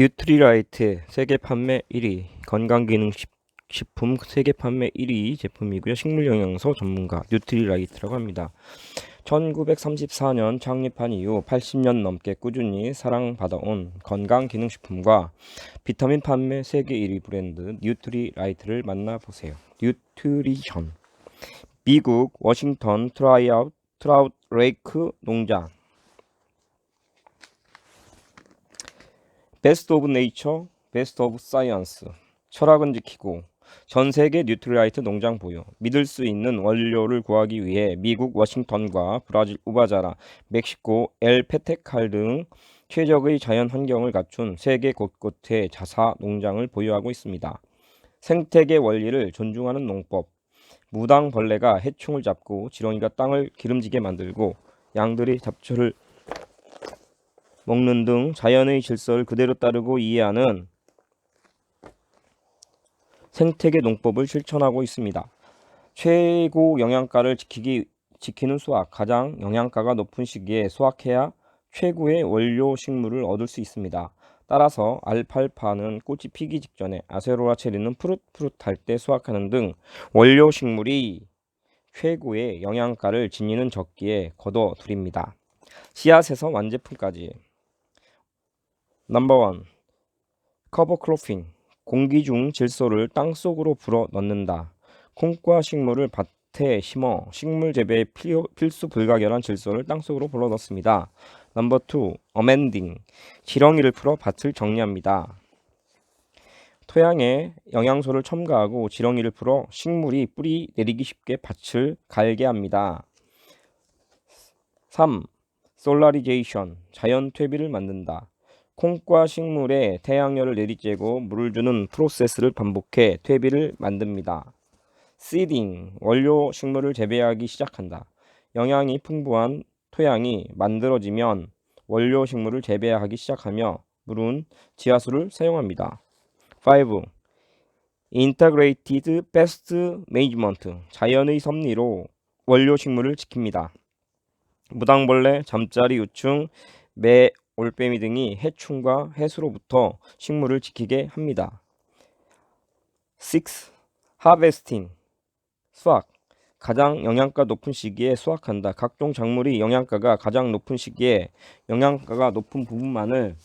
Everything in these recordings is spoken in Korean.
뉴트리라이트 세계 판매 1위, 건강기능식품 세계 판매 1위 제품이고요. 식물영양소 전문가 뉴트리라이트라고 합니다. 1934년 창립한 이후 80년 넘게 꾸준히 사랑받아온 건강기능식품과 비타민 판매 세계 1위 브랜드 뉴트리라이트를 만나보세요. 뉴트리션 미국 워싱턴 트라이아웃 트라우트 레이크 농장 베스트 오브 네이처, 베스트 오브 사이언스. 철학은 지키고 전 세계 뉴트리라이트 농장 보유. 믿을 수 있는 원료를 구하기 위해 미국 워싱턴과 브라질 우바자라, 멕시코 엘 페테칼 등 최적의 자연 환경을 갖춘 세계 곳곳에 자사 농장을 보유하고 있습니다. 생태계 원리를 존중하는 농법. 무당 벌레가 해충을 잡고 지렁이가 땅을 기름지게 만들고 양들이 잡초를 먹는 등 자연의 질서를 그대로 따르고 이해하는 생태계 농법을 실천하고 있습니다. 최고 영양가를 지키기, 지키는 수확, 가장 영양가가 높은 시기에 수확해야 최고의 원료 식물을 얻을 수 있습니다. 따라서 알팔파는 꽃이 피기 직전에 아세로라 체리는 푸릇푸릇할 때 수확하는 등 원료 식물이 최고의 영양가를 지니는 적기에 거둬들입니다. 씨앗에서 완제품까지 넘버원 커버 크로핑 공기 중 질소를 땅 속으로 불어 넣는다. 콩과 식물을 밭에 심어 식물 재배에 필수 불가결한 질소를 땅 속으로 불어 넣습니다. 넘버 2 어멘딩 지렁이를 풀어 밭을 정리합니다. 토양에 영양소를 첨가하고 지렁이를 풀어 식물이 뿌리 내리기 쉽게 밭을 갈게 합니다. 3. 솔라리제이션 자연 퇴비를 만든다. 콩과 식물에 태양열을 내리쬐고 물을 주는 프로세스를 반복해 퇴비를 만듭니다. 시딩 원료 식물을 재배하기 시작한다. 영양이 풍부한 토양이 만들어지면 원료 식물을 재배하기 시작하며 물은 지하수를 사용합니다. 5. Integrated Pest Management 자연의 섭리로 원료 식물을 지킵니다. 무당벌레, 잠자리 유충, 매, 올빼미 등이 해충과 해수로부터 식물을 지키게 합니다. 6. Harvesting 수확 가장 영양가 높은 시기에 수확한다. 각종 작물이 영양가가 가장 높은 시기에 영양가가 높은 부분만을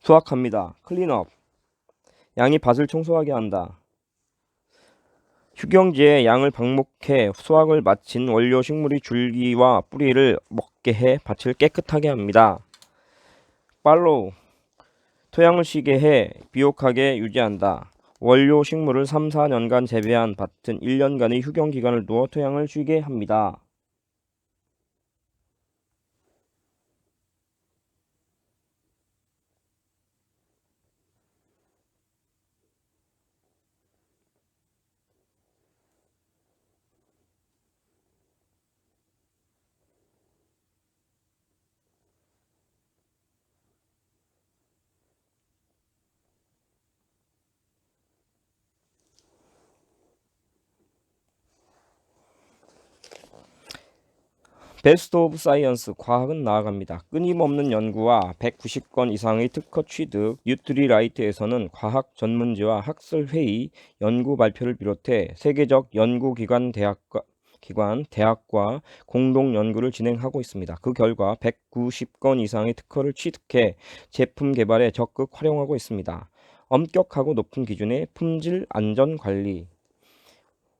수확합니다. 클린업 양이 밭을 청소하게 한다. 휴경지에 양을 방목해 수확을 마친 원료 식물이 줄기와 뿌리를 먹게 해 밭을 깨끗하게 합니다. 팔로우 토양을 쉬게 해 비옥하게 유지한다. 원료 식물을 3, 4년간 재배한 밭은 1년간의 휴경 기간을 두어 토양을 쉬게 합니다. 베스트 오브 사이언스 과학은 나아갑니다. 끊임없는 연구와 190건 이상의 특허 취득, 뉴트리라이트에서는 과학 전문지와 학술 회의, 연구 발표를 비롯해 세계적 연구기관 대학과 기관, 대학과 공동 연구를 진행하고 있습니다. 그 결과 190건 이상의 특허를 취득해 제품 개발에 적극 활용하고 있습니다. 엄격하고 높은 기준의 품질 안전 관리,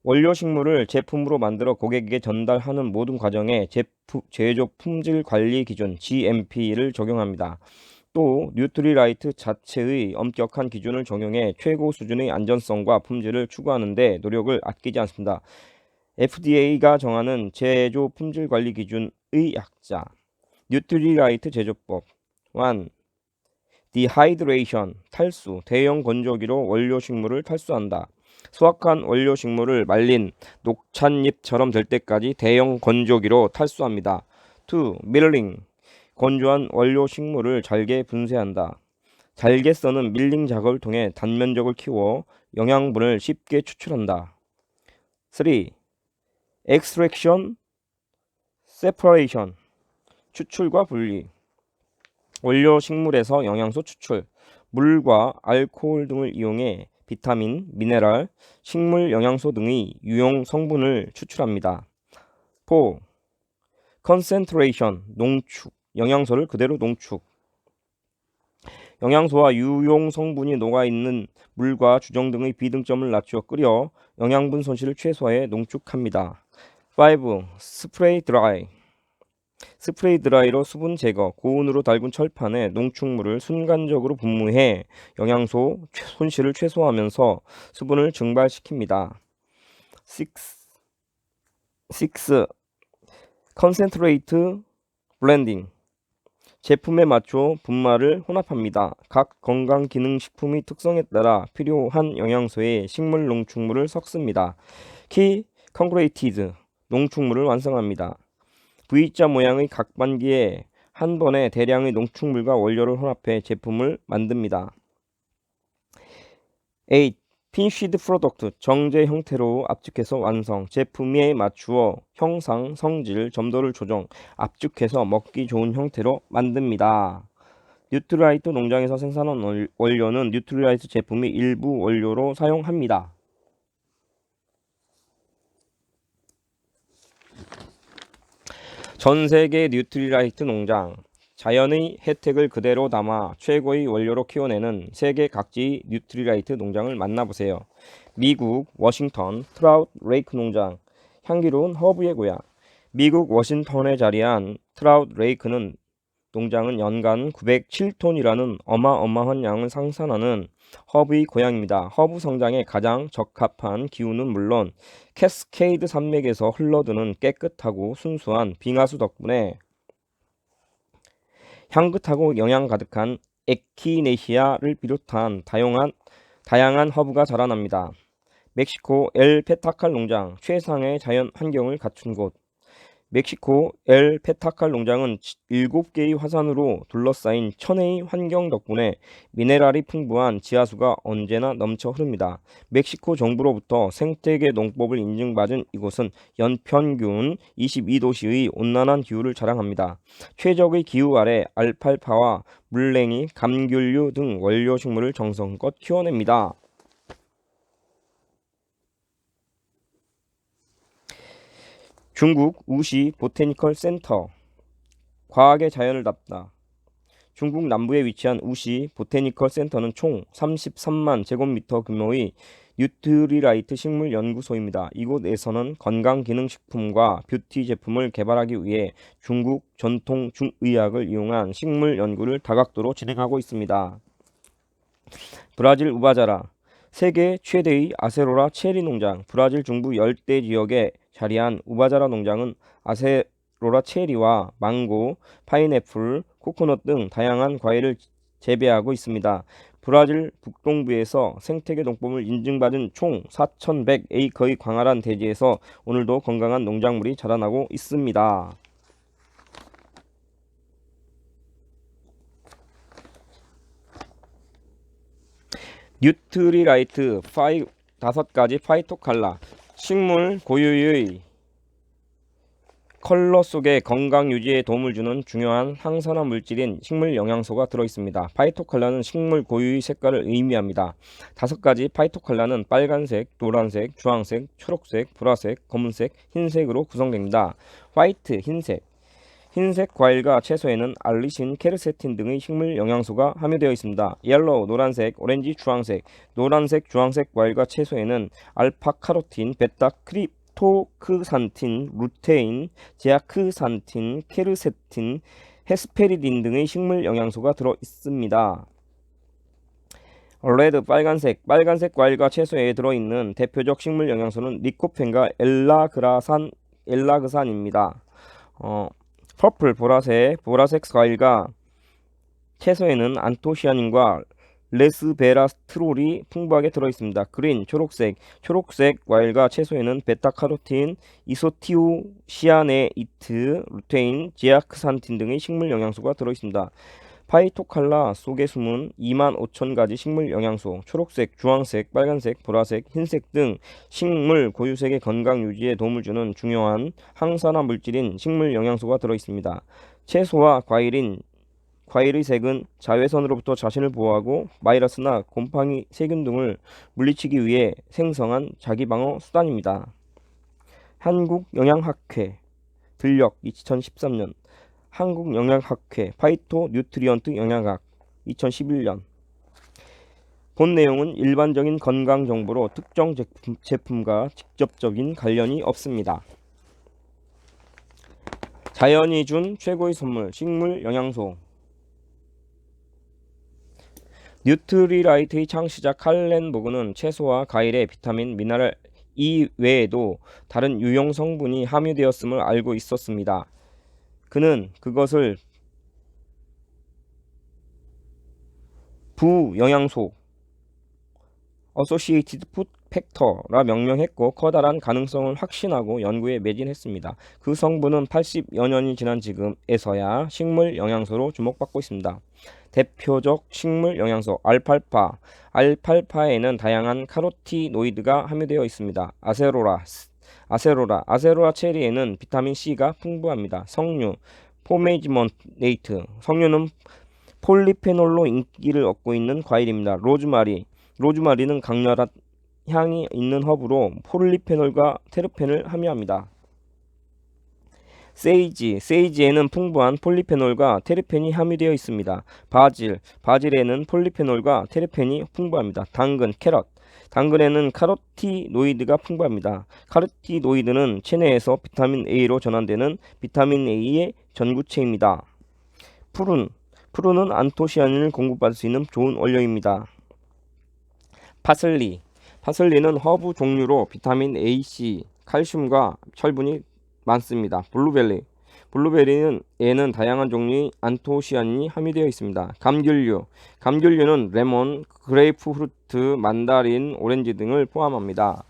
원료 식물을 제품으로 만들어 고객에게 전달하는 모든 과정에 제품, 제조 품질 관리 기준 GMP를 적용합니다. 또 뉴트리라이트 자체의 엄격한 기준을 적용해 최고 수준의 안전성과 품질을 추구하는 데 노력을 아끼지 않습니다. FDA가 정하는 제조 품질 관리 기준의 약자 뉴트리라이트 제조법 1. 디하이드레이션 탈수 대형 건조기로 원료 식물을 탈수한다. 수확한 원료 식물을 말린 녹찻잎처럼 될 때까지 대형 건조기로 탈수합니다. 2. 밀링 건조한 원료 식물을 잘게 분쇄한다. 잘게 써는 밀링 작업을 통해 단면적을 키워 영양분을 쉽게 추출한다. 3. extraction separation 추출과 분리 원료 식물에서 영양소 추출 물과 알코올 등을 이용해 비타민, 미네랄, 식물 영양소 등의 유용 성분을 추출합니다. 4. concentration 농축 영양소를 그대로 농축 영양소와 유용 성분이 녹아 있는 물과 주정 등의 비등점을 낮추어 끓여 영양분 손실을 최소화해 농축합니다. 5. 스프레이 드라이 스프레이 드라이로 수분 제거, 고온으로 달군 철판에 농축물을 순간적으로 분무해 영양소 최- 손실을 최소화하면서 수분을 증발시킵니다. 6. 6. 컨센트레이트 블렌딩 제품에 맞춰 분말을 혼합합니다. 각 건강기능식품의 특성에 따라 필요한 영양소에 식물 농축물을 섞습니다. 키 컨그레이티드 농축물을 완성합니다. V자 모양의 각 반기에 한 번에 대량의 농축물과 원료를 혼합해 제품을 만듭니다. 8. 핀시드 프로덕트 정제 형태로 압축해서 완성 제품에 맞추어 형상, 성질, 점도를 조정 압축해서 먹기 좋은 형태로 만듭니다. 뉴트라이트 농장에서 생산한 월- 원료는 뉴트라이트 제품의 일부 원료로 사용합니다. 전 세계 뉴트리라이트 농장. 자연의 혜택을 그대로 담아 최고의 원료로 키워내는 세계 각지의 뉴트리라이트 농장을 만나보세요. 미국 워싱턴 트라우트 레이크 농장. 향기로운 허브의 고향. 미국 워싱턴에 자리한 트라우트 레이크는 농장은 연간 907톤이라는 어마어마한 양을 생산하는 허브의 고향입니다. 허브 성장에 가장 적합한 기후는 물론 캐스케이드 산맥에서 흘러드는 깨끗하고 순수한 빙하수 덕분에 향긋하고 영양 가득한 에키네시아를 비롯한 다양한 다양한 허브가 자라납니다. 멕시코 엘 페타칼 농장 최상의 자연 환경을 갖춘 곳. 멕시코 엘 페타칼 농장은 7개의 화산으로 둘러싸인 천혜의 환경 덕분에 미네랄이 풍부한 지하수가 언제나 넘쳐 흐릅니다. 멕시코 정부로부터 생태계 농법을 인증받은 이곳은 연평균 22도씨의 온난한 기후를 자랑합니다. 최적의 기후 아래 알팔파와 물냉이, 감귤류 등 원료 식물을 정성껏 키워냅니다. 중국 우시 보테니컬 센터 과학의 자연을 담다 중국 남부에 위치한 우시 보테니컬 센터는 총 33만 제곱미터 규모의 뉴트리라이트 식물 연구소입니다. 이곳에서는 건강 기능 식품과 뷰티 제품을 개발하기 위해 중국 전통 중의학을 이용한 식물 연구를 다각도로 진행하고 있습니다. 브라질 우바자라 세계 최대의 아세로라 체리 농장 브라질 중부 열대 지역에 자리한 우바자라 농장은 아세로라 체리와 망고, 파인애플, 코코넛 등 다양한 과일을 재배하고 있습니다. 브라질 북동부에서 생태계 농법을 인증받은 총 4,100에이커의 광활한 대지에서 오늘도 건강한 농작물이 자라나고 있습니다. 뉴트리라이트 파이 다섯 가지 파이토칼라 식물 고유의 컬러 속에 건강 유지에 도움을 주는 중요한 항산화 물질인 식물 영양소가 들어 있습니다. 파이토칼라는 식물 고유의 색깔을 의미합니다. 다섯 가지 파이토칼라는 빨간색, 노란색, 주황색, 초록색, 보라색, 검은색, 흰색으로 구성됩니다. 화이트, 흰색. 흰색 과일과 채소에는 알리신, 케르세틴 등의 식물 영양소가 함유되어 있습니다. 옐로우, 노란색, 오렌지, 주황색. 노란색, 주황색 과일과 채소에는 알파카로틴, 베타 크립 토크산틴, 루테인, 제아크산틴, 케르세틴, 헤스페리딘 등의 식물 영양소가 들어 있습니다. 레드 빨간색 빨간색 과일과 채소에 들어있는 대표적 식물 영양소는 리코펜과 엘라그라산 엘라그산입니다. 어, 퍼플 보라색 보라색 과일과 채소에는 안토시아닌과 레스베라스트롤이 풍부하게 들어있습니다. 그린 초록색 초록색 과일과 채소에는 베타카로틴, 이소티오시아네이트, 루테인, 지아크산틴 등의 식물 영양소가 들어있습니다. 파이토칼라 속에 숨은 2만 5천 가지 식물 영양소, 초록색, 주황색, 빨간색, 보라색, 흰색 등 식물 고유색의 건강 유지에 도움을 주는 중요한 항산화 물질인 식물 영양소가 들어 있습니다. 채소와 과일인 과일의 색은 자외선으로부터 자신을 보호하고 바이러스나 곰팡이, 세균 등을 물리치기 위해 생성한 자기방어 수단입니다. 한국영양학회 들력 2013년 한국영양학회 파이토 뉴트리언트 영양학 2011년 본 내용은 일반적인 건강 정보로 특정 제품, 제품과 직접적인 관련이 없습니다. 자연이 준 최고의 선물 식물 영양소 뉴트리라이트의 창시자 칼렌 보그는 채소와 과일에 비타민, 미네랄 이 외에도 다른 유용 성분이 함유되었음을 알고 있었습니다. 그는 그것을 부영양소 Associated Food Factor라 명명했고 커다란 가능성을 확신하고 연구에 매진했습니다. 그 성분은 80여 년이 지난 지금에서야 식물 영양소로 주목받고 있습니다. 대표적 식물 영양소 알팔파 알팔파에는 다양한 카로티노이드가 함유되어 있습니다. 아세로라 아세로라 아세로라 체리에는 비타민 C가 풍부합니다. 석류 포메이지먼네이트 석류는 폴리페놀로 인기를 얻고 있는 과일입니다. 로즈마리 로즈마리는 강렬한 향이 있는 허브로 폴리페놀과 테르펜을 함유합니다. 세이지, 세이지에는 풍부한 폴리페놀과 테르펜이 함유되어 있습니다. 바질, 바질에는 폴리페놀과 테르펜이 풍부합니다. 당근, 캐럿, 당근에는 카로티노이드가 풍부합니다. 카로티노이드는 체내에서 비타민 A로 전환되는 비타민 A의 전구체입니다. 푸른, 푸른은 안토시아닌을 공급받을 수 있는 좋은 원료입니다. 파슬리, 파슬리는 허브 종류로 비타민 A, C, 칼슘과 철분이 많습니다. 블루베리, 블루베리는 에는 다양한 종류의 안토시아닌이 함유되어 있습니다. 감귤류, 감귤류는 레몬, 그레이프프루트, 만다린, 오렌지 등을 포함합니다.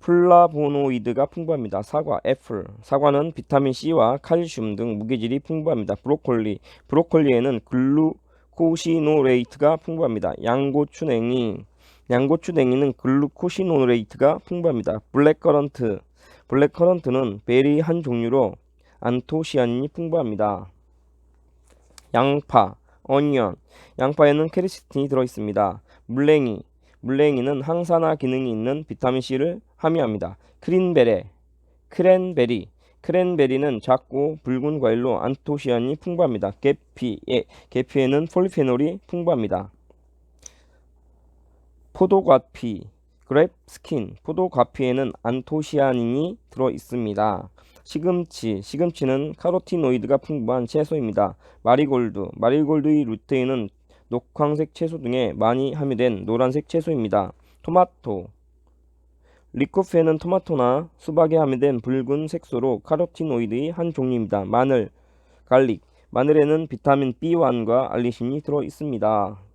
플라보노이드가 풍부합니다. 사과, 애플. 사과는 비타민 C와 칼슘 등 무게질이 풍부합니다. 브로콜리. 브로콜리에는 글루코시노레이트가 풍부합니다. 양고추 냉이. 양고추 냉이는 글루코시노레이트가 풍부합니다. 블랙커런트. 블랙커런트는 베리 한 종류로 안토시아닌이 풍부합니다. 양파, 어니언. 양파에는 케르시틴이 들어 있습니다. 물냉이. 물냉이는 항산화 기능이 있는 비타민C를 함유합니다. 크린베레, 크랜베리. 크랜베리는 작고 붉은 과일로 안토시아닌이 풍부합니다. 계피, 예, 계피에는 폴리페놀이 풍부합니다. 포도과피, 그랩 스킨, 포도 과피에는 안토시아닌이 들어 있습니다. 시금치, 시금치는 카로티노이드가 풍부한 채소입니다. 마리골드, 마리골드의 루테인은 녹황색 채소 등에 많이 함유된 노란색 채소입니다. 토마토, 리코페는 토마토나 수박에 함유된 붉은 색소로 카로티노이드의 한 종류입니다. 마늘, 갈릭, 마늘에는 비타민 B1과 알리신이 들어 있습니다.